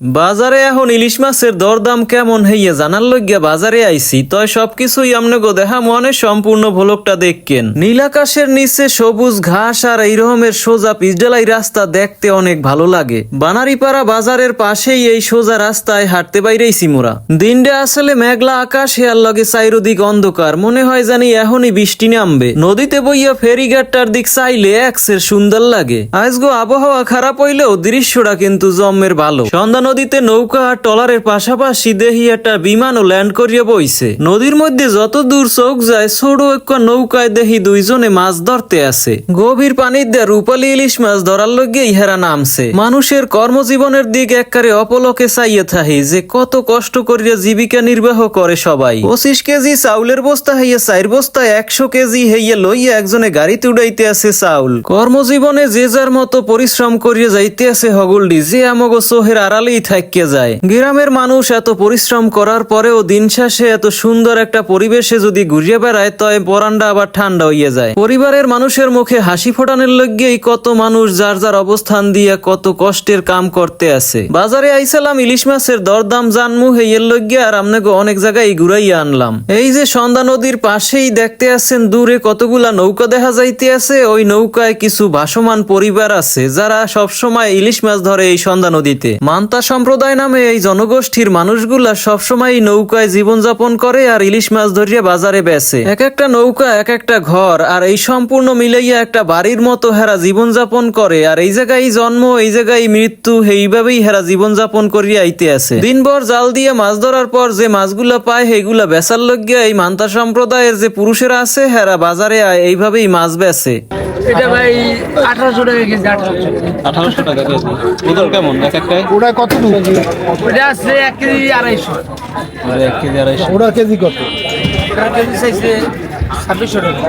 বাজারে এখন ইলিশ মাছের দরদাম কেমন হইয়া জানার লইগিয়া বাজারে আইছি, তয় সবকিছুই আমনে গো দেখা মনে সম্পূর্ণ ভোলকটা দেখকেন। নীল আকাশের নিচে সবুজ ঘাস আর এই রকমের সোজা পিচডালাই রাস্তা দেখতে অনেক ভালো লাগে। বানারিপাড়া বাজারের পাশেই এই সোজা রাস্তায় হাঁটতে বাইরেইছি মোরা। দিনটা আসলে মেঘলা আকাশ হেয়ার লগে চাইরদিক অন্ধকার, মনে হয় জানি এখনই বৃষ্টি নামবে। নদীতে বইয়া ফেরিঘাটটার দিক চাইলে একসের সুন্দর লাগে। আজগো আবহাওয়া খারাপ হইলেও দৃশ্যটা কিন্তু জম্মের ভালো। সন্ধ্যা নদীতে নৌকা আর টলারের পাশাপাশি দেহি একটা বিমানও ল্যান্ড করিয়া বইছে। নদীর মধ্যে যত দূর চোখ যায় ছোট এক নৌকায় দেহি দুইজনে মাছ ধরতে আছে গভীর পানির দিয়ে রূপালী ইলিশ মাছ ধরার লগে ইহারা নামছে। মানুষের কর্মজীবনের দিক এককারে অপলকে চাইয়ে থাহি যে কত কষ্ট করিয়া জীবিকা নির্বাহ করে সবাই। পঁচিশ কেজি চাউলের বস্তা হইয়া চার বস্তা একশো কেজি হইয়া লইয়া একজনে গাড়িতে উড়াইতে আছে চাউল। কর্মজীবনে যে যার মতো পরিশ্রম করিয়া যাইতে আছে হগলডি, যে আমগো সোহের আড়ালেই থাকিয়া যায়। গ্রামের মানুষ এত পরিশ্রম করার পরেও দিন শেষে এত সুন্দর একটা পরিবেশে যদি ঘুরিয়ে বেড়ায় তয় পরান্ডা আবার ঠান্ডা হইয়া যায়। পরিবারের মানুষের মুখে হাসি ফোটানোর লগ্যেই কত মানুষ যার যার অবস্থান দিয়া কত কষ্টের কাম করতে আছে। বাজারে আইসালাম ইলিশ মাছের দরদাম জানমু হেইয়ের লগ্যে আর আমনেগো অনেক জায়গায় ঘুরাইয়া আনলাম। এই যে সন্ধ্যা নদীর পাশেই দেখতে আছেন দূরে কতগুলা নৌকা দেখা যাইতে আছে। ওই নৌকায় কিছু ভাসমান পরিবার আছে যারা সবসময় ইলিশ মাছ ধরে এই সন্ধ্যা নদীতে। মান্তা সম্প্রদায় নামে এই জনগোষ্ঠীর মানুষগুলা সবসময় নৌকায় জীবনযাপন করে আর ইলিশ মাছ ধরিয়া বাজারে বেচে। এক একটা নৌকা, এক একটা ঘর, আর এই সম্পূর্ণ মিলাইয়া একটা বাড়ির মতো হেরা জীবনযাপন করে, আর এই জায়গায় জন্ম, এই জায়গায় মৃত্যু, এইভাবেই হেরা জীবনযাপন করিয়া আইতে আছে। দিনভর জাল দিয়ে মাছ ধরার পর যে মাছগুলা পায়, সেইগুলা বেচার লগ্যা এই মান্তা সম্প্রদায়ের যে পুরুষেরা আছে, হেরা বাজারে আয়, এইভাবেই মাছ বেচে। এটা ভাই আঠারোশো টাকা কেজি আঠারোশো। আঠারোশো টাকা কেজি। ওদের কেমন? এক একটাই ওটা কত দূর? আছে এক কেজি আড়াইশো। এক কেজি আড়াইশো। ওটা কেজি কত? কেজি চাইছে ছাব্বিশশো টাকা।